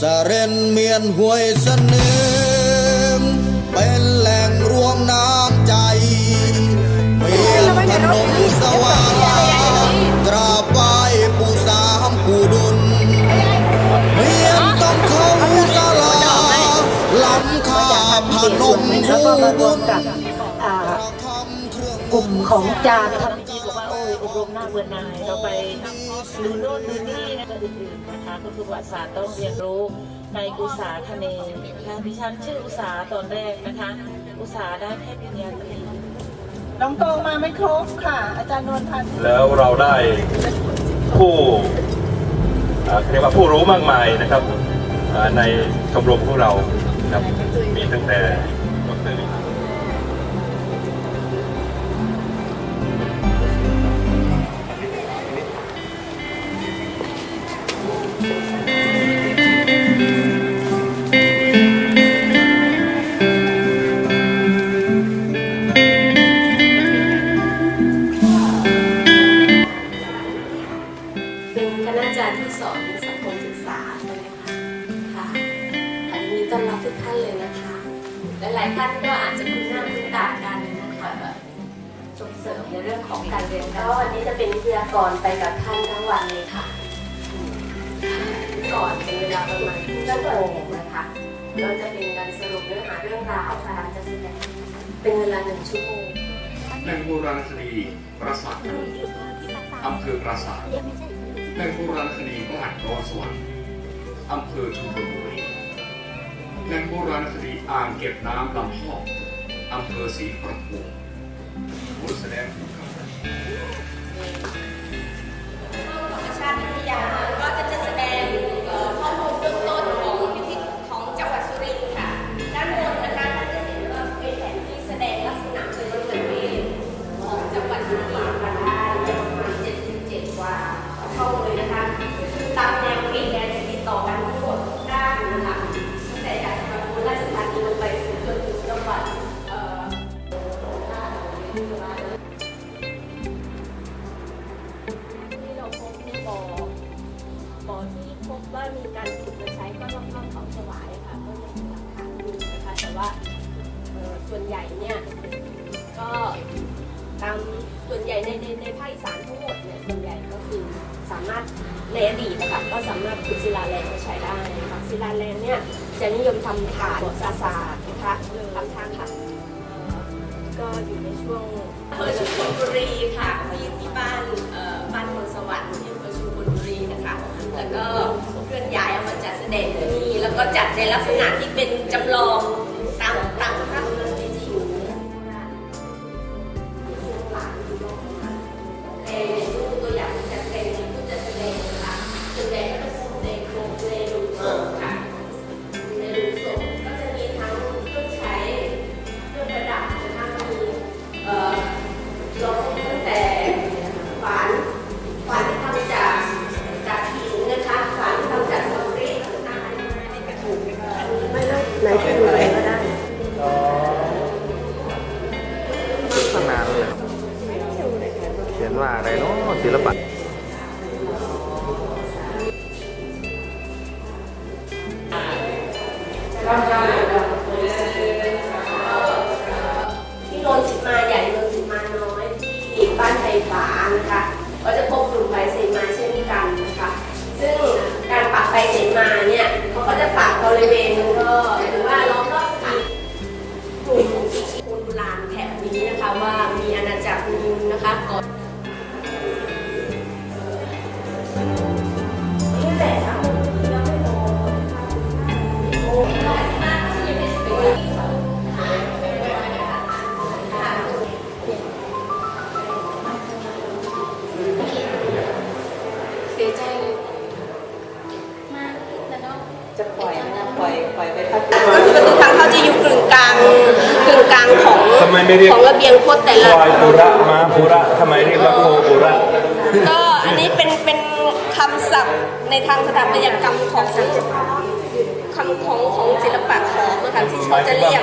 สะเรนเมียนห้วยเสนึมเป็นแหล่งรวมน้ำใจเมียนพนมสว่างตราบไหว้ปู่สามปูดุลเมียนต้องเข้าสลาลำคาพนมแล้วคู่ก็มารบุวมญกลุ่มของจานทำทีบอกว่าโอ้ยอบรมหน้าเบือนายเราไป ดูโน่นดูนี่นะก็อื่นๆนะคะก็คือประวัติศาสตร์ต้องเรียนรู้ในอุตสาคเนนะคะดิฉันชื่ออุตสาตอนแรกนะคะ อุตสาได้แพทย์ปริญญาตรีน้องโตมาไม่ครบค่ะ อาจารย์นวลพันธ์แล้วเราได้ผู้เอ่อเรียกว่าผู้รู้มากมายนะครับเอ่อในชมรมของเรานะครับมีตั้งแต่ดร ป็นเวลาประมาณครึ่งชั่วโมงนะคะเราจะเป็นการสรุปเนื้อหาเรื่องราวการจัดแสดงเป็นเวลาหนึ่งชั่วโมงแหล่งโบราณคดีปราสาทพนมอำเภอปราสาทแหล่งโบราณคดีบ้านดอนสวรรค์อำเภอชุมพลบุรีแหล่งโบราณคดีอ่างเก็บน้ำลำพอกอำเภอศรีประภูมิผู้แสดงผู้กำกับ ใช้ได้นะคะศิลาแรงเนี่ยจะนิยมทำฐานซาสานะคะลำช่างค่ะ ก็อยู่ในช่วงอำเภอชุมพลบุรีค่ะที่ที่บ้านเอ่อบ้านมนสวรรค์ที่อำเภอชุมพลบุรีนะคะ แล้วก็เคลื่อนย้ายเอามาจัดแสดงที่นี่แล้วก็จัดในลักษณะที่เป็นจำลองตามตามพระเมือง ศิลปะางของทำไมไม่เรียกของระเบียงโคตรแต่ละควายปุระม้าปุระทำไมเรียกว่าโคปุระก็อันนี้เป็นเป็นคำศัพท์ในทางสถาปัตยกรรมของคำของของศิลปะของนะคะที่เขาจะเรียก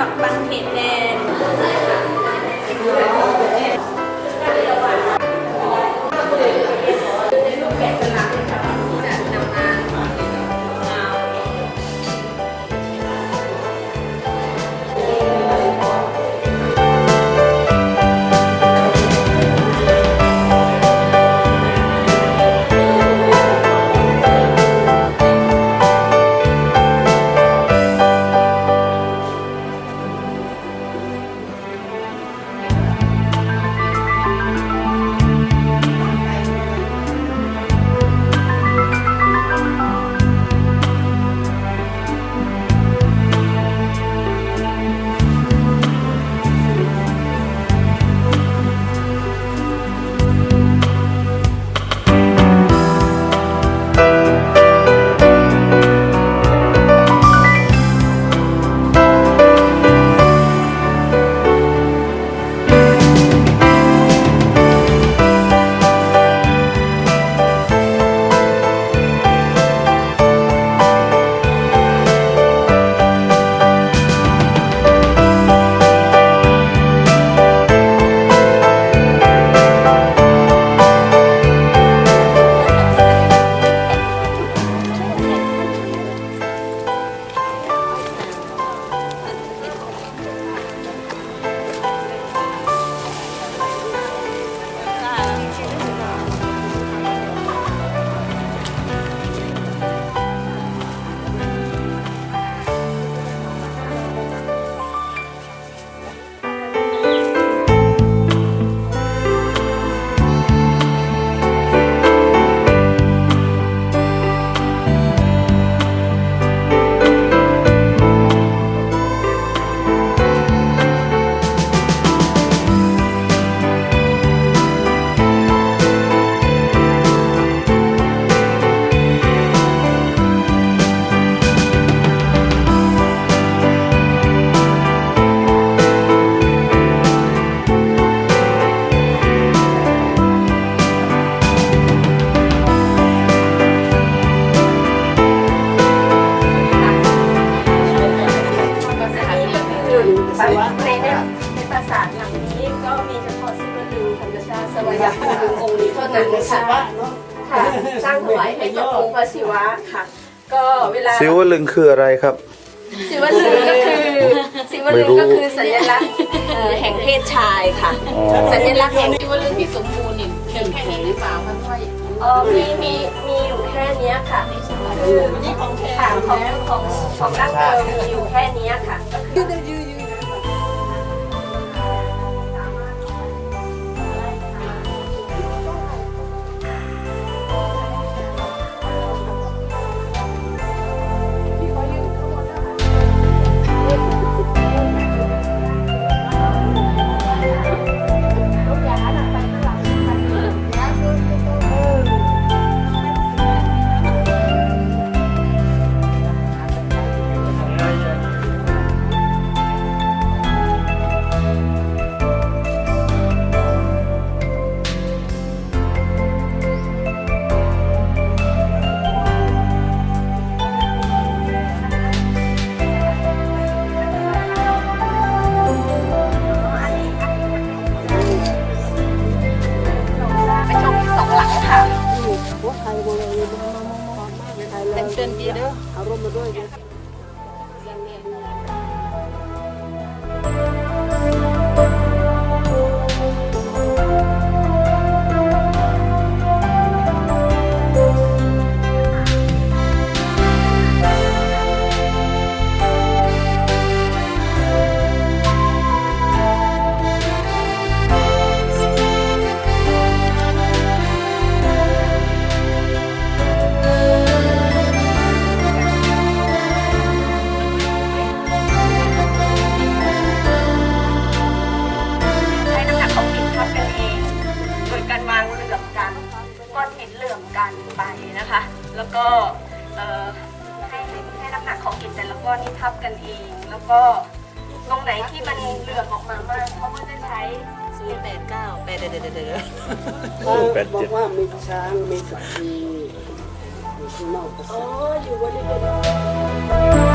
Bye. ในในปราสาทหลังนี้ก็มีเฉพาะซิมดูธรรมชาติสวัยภูมิองค์นี้เท่านั้นนะคะค่ะสร้างถวายให้กับองค์พระศิวะค่ะ ก็เวลาศิวลึงคืออะไรครับ สิวลึงก็คือสิวลึงก็คือสัญลักษณ์แห่งเพศชายค่ะ สัญลักษณ์แห่งสิวลึงที่สมบูรณ์นี่เพียงแค่นี้หรือเปล่าคะนค่อยเออมีมีมีอยู่แค่นี้ค่ะคือนี่ของแท้ของของของร่างเดิมมีอยู่แค่นี้ค่ะก็คือ แล้วก็เอ่อให้ให้น้ำหนักของหินแต่ละก้อนนี่ทับกันเอง แล้วก็ตรงไหนที่มันเหลื่อมออกมามากเขาก็จะใช้ศูนย์แปดเก้าแปดเดี๋ยวเดี๋ยวเดี๋ยวเดี๋ยวแปดบอเจ็ดกว่ามีช้างมีสัตว์มีอยู่ข้างนอกก็อ๋ออยู่บริเวณ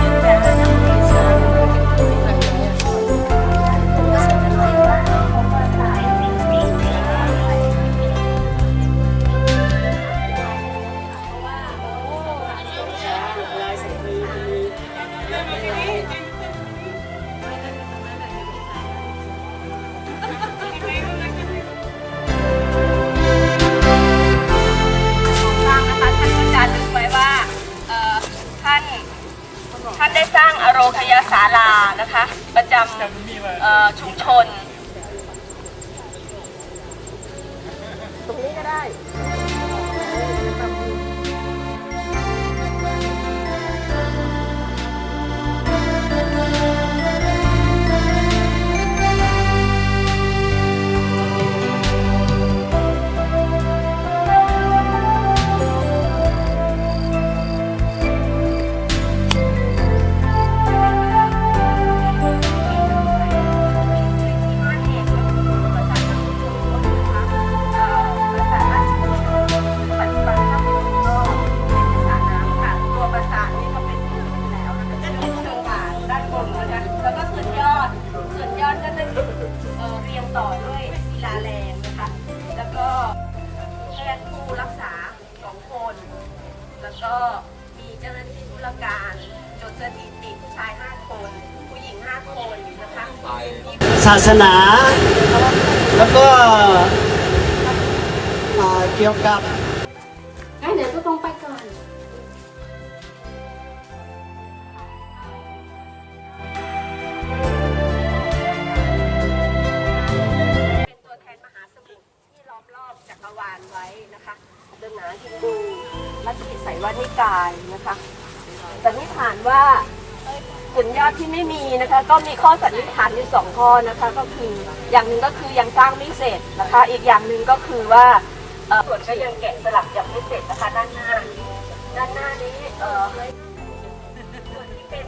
ำเอ่อชุมชน ศาสนา แล้วก็เกี่ยวกับงั้นเดี๋ยวก็ต้องไปก่อนเป็นตัวแทนมหาสมุทรที่ล้อมรอบจักรวาลไว้นะคะศาสนาฮินดูลัทธิไสยวานิกายนะคะสันนิษฐานว่า กลุ่ยอดที่ไม่มีนะคะ ก็มีข้อสันนิษฐานอยู่สองข้อนะคะก็คืออย่างหนึ่งก็คือยังสร้างไม่เสร็จนะคะ อีกอย่างหนึ่งก็คือว่าส่วนก็ยังแกะสลักยังไม่เสร็จนะคะด้านหน้าด้านหน้านี้เออส่วนที่เป็น